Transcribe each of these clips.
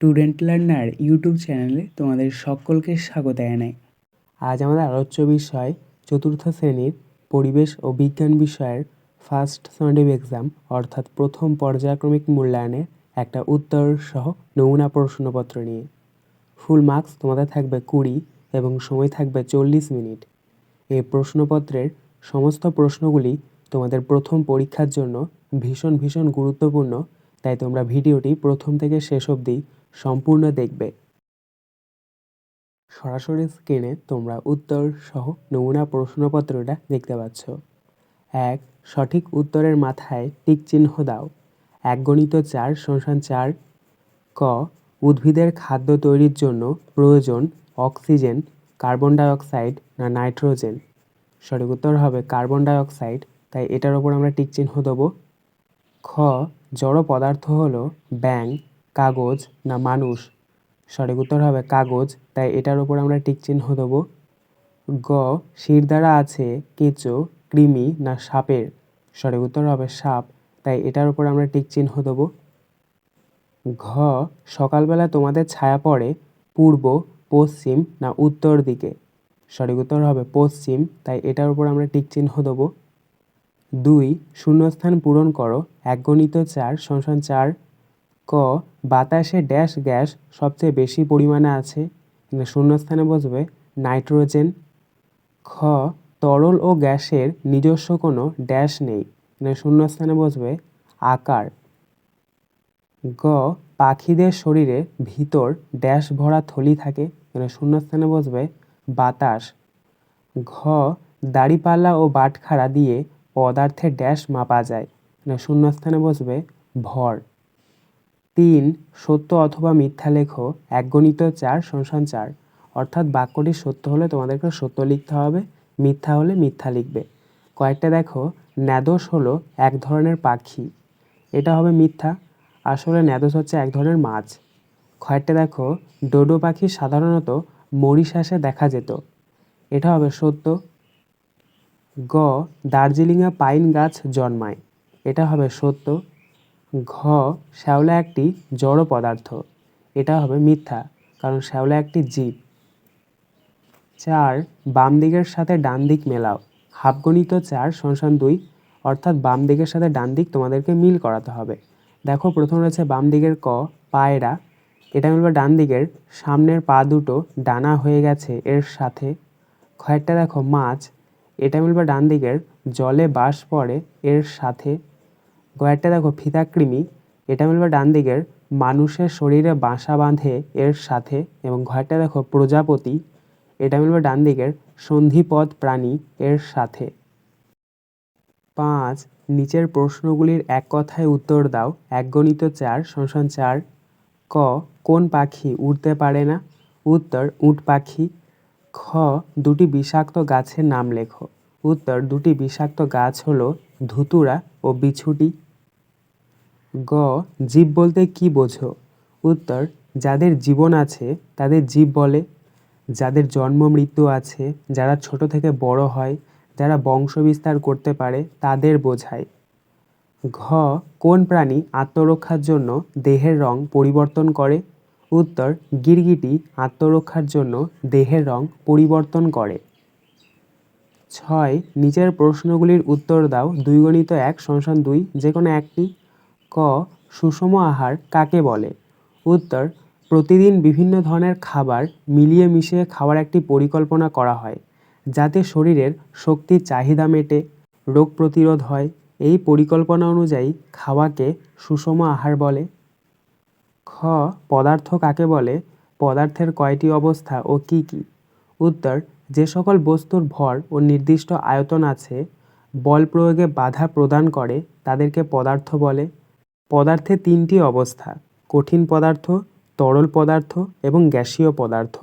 Student learner YouTube চ্যানেলে তোমাদের সকলকে স্বাগত জানাই। আজ আমাদের আলোচ্য বিষয় চতুর্থ শ্রেণির পরিবেশ ও বিজ্ঞান বিষয়ের ফার্স্ট সানডে এক্সাম অর্থাৎ প্রথম পর্যায়ক্রমিক মূল্যায়নের একটা উত্তর সহ নমুনা প্রশ্নপত্র নিয়ে। ফুল মার্কস তোমাদের থাকবে কুড়ি এবং সময় থাকবে চল্লিশ মিনিট। এই প্রশ্নপত্রের সমস্ত প্রশ্নগুলি তোমাদের প্রথম পরীক্ষার জন্য ভীষণ ভীষণ গুরুত্বপূর্ণ তাই তোমরা ভিডিওটি প্রথম থেকে শেষ অবধি সম্পূর্ণ দেখবে। সরাসরি স্ক্রিনে তোমরা উত্তর সহ নমুনা প্রশ্নপত্রটা দেখতে পাচ্ছ। এক, সঠিক উত্তরের মাথায় টিক চিহ্ন দাও। এক গণিত চার শোষণ চার। ক, উদ্ভিদের খাদ্য তৈরির জন্য প্রয়োজন অক্সিজেন, কার্বন ডাইঅক্সাইড না নাইট্রোজেন? সঠিক উত্তর হবে কার্বন ডাইঅক্সাইড, তাই এটার ওপর আমরা টিক চিহ্ন দেবো। খ, জড় পদার্থ হল ব্যাং কাগজ না মানুষ। সঠিক উত্তর হবে কাগজ, তাই এটার ওপর আমরা টিক চিহ্ন দেবো। গ, শির দ্বারা আছে কেঁচো, কৃমি না সাপের। সঠিক উত্তর হবে সাপ, তাই এটার উপর আমরা টিক চিহ্ন দেবো। ঘ, সকালবেলা তোমাদের ছায়া পড়ে পূর্ব, পশ্চিম না উত্তর দিকে। সঠিক উত্তর হবে পশ্চিম, তাই এটার উপর আমরা টিক চিহ্ন দেবো। দুই, শূন্যস্থান পূরণ করো। এক গণিত চার সংসান চার, ক, বাতাসে ড্যাশ গ্যাস সবচেয়ে বেশি পরিমাণে আছে। শূন্যস্থানে বসবে নাইট্রোজেন। খ, তরল ও গ্যাসের নিজস্ব কোনো ড্যাশ নেই। শূন্যস্থানে বসবে আকার। গ, পাখিদের শরীরে ভিতর ড্যাশ ভরা থলি থাকে। শূন্যস্থানে বসবে বাতাস। ঘ, দাড়িপাল্লা ও বাটখারা দিয়ে পদার্থের ড্যাশ মাপা যায়। এখানে শূন্যস্থানে বসবে ভর। তিন, সত্য অথবা মিথ্যা লেখো এক গণিত চার সংসান চার। অর্থাৎ বাক্যটি সত্য হলে তোমাদেরকে সত্য লিখতে হবে, মিথ্যা হলে মিথ্যা লিখবে। কয়েকটা দেখো ন্যাদোস হলো এক ধরনের পাখি। এটা হবে মিথ্যা, আসলে ন্যাদোস হচ্ছে এক ধরনের মাছ। কয়েকটা দেখো, ডোডো পাখি সাধারণত মরিশাসে দেখা যেত। এটা হবে সত্য গ দার্জিলিংয়ে পাইন গাছ জন্মায়। এটা হবে সত্য। ঘ, শ্যাওলা একটি জড় পদার্থ। এটা হবে মিথ্যা, কারণ শ্যাওলা একটি জীব। চার বাম দিকের সাথে ডান দিক মেলাও। হাফগণিত চার সংসান দুই, অর্থাৎ বাম দিকের সাথে ডান দিক তোমাদেরকে মিল করাতে হবে। দেখো, প্রথম রয়েছে বাম দিকের ক, পায়রা। এটা মিলবে ডান দিকের সামনের পা দুটো ডানা হয়ে গেছে এর সাথে। কয়েকটা দেখো, মাছ। এটা মিলবে ডান দিকের, জলে বাস পড়ে এর সাথে। কয়েকটা দেখো, ফিতাকৃমি। এটা মিলবে ডান দিকের, মানুষের শরীরে বাসা বাঁধে এর সাথে। এবং ঘরটা দেখো, প্রজাপতি। এটা মিলবে ডান দিকের, সন্ধিপদ প্রাণী এর সাথে। পাঁচ, নিচের প্রশ্নগুলির এক কথায় উত্তর দাও। এক গণিত চার সংসান চার। ক, কোন পাখি উড়তে পারে না? উত্তর, উট পাখি। খ, দুটি বিষাক্ত গাছের নাম লেখো। উত্তর, দুটি বিষাক্ত গাছ হলো ধুতুরা ও বিছুটি। গ, জীব বলতে কি বোঝো? উত্তর, যাদের জীবন আছে, তাদের জীব বলে। যাদের জন্ম, মৃত্যু আছে, যারা ছোট থেকে বড় হয়, যারা বংশ বিস্তার করতে পারে, তাদের বোঝায়। ঘ, কোন প্রাণী আত্মরক্ষার জন্য দেহের রং পরিবর্তন করে? উত্তর, গিরগিটি আত্মরক্ষার জন্য দেহের রং পরিবর্তন করে। ছয়, নিচের প্রশ্নগুলির উত্তর দাও। দুই গণিত এক সংসান দুই যে কোনো একটি। ক, সুষম আহার কাকে বলে? উত্তর, প্রতিদিন বিভিন্ন ধরনের খাবার মিলিয়ে মিশিয়ে খাওয়ার একটি পরিকল্পনা করা হয়, যাতে শরীরের শক্তির চাহিদা মেটে, রোগ প্রতিরোধ হয়। এই পরিকল্পনা অনুযায়ী খাওয়াকে সুষম আহার বলে। খ, পদার্থ কাকে বলে, পদার্থের কয়টি অবস্থা ও কি কি? উত্তর, যে সকল বস্তুর ভর ও নির্দিষ্ট আয়তন আছে, বল প্রয়োগে বাধা প্রদান করে, তাদেরকে পদার্থ বলে। পদার্থে তিনটি অবস্থা, কঠিন পদার্থ, তরল পদার্থ এবং গ্যাসীয় পদার্থ।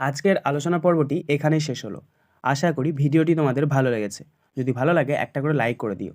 আজকের আলোচনা পর্বটি এখানেই শেষ হলো। আশা করি ভিডিওটি তোমাদের ভালো লেগেছে। যদি ভালো লাগে একটা করে লাইক করে দিও।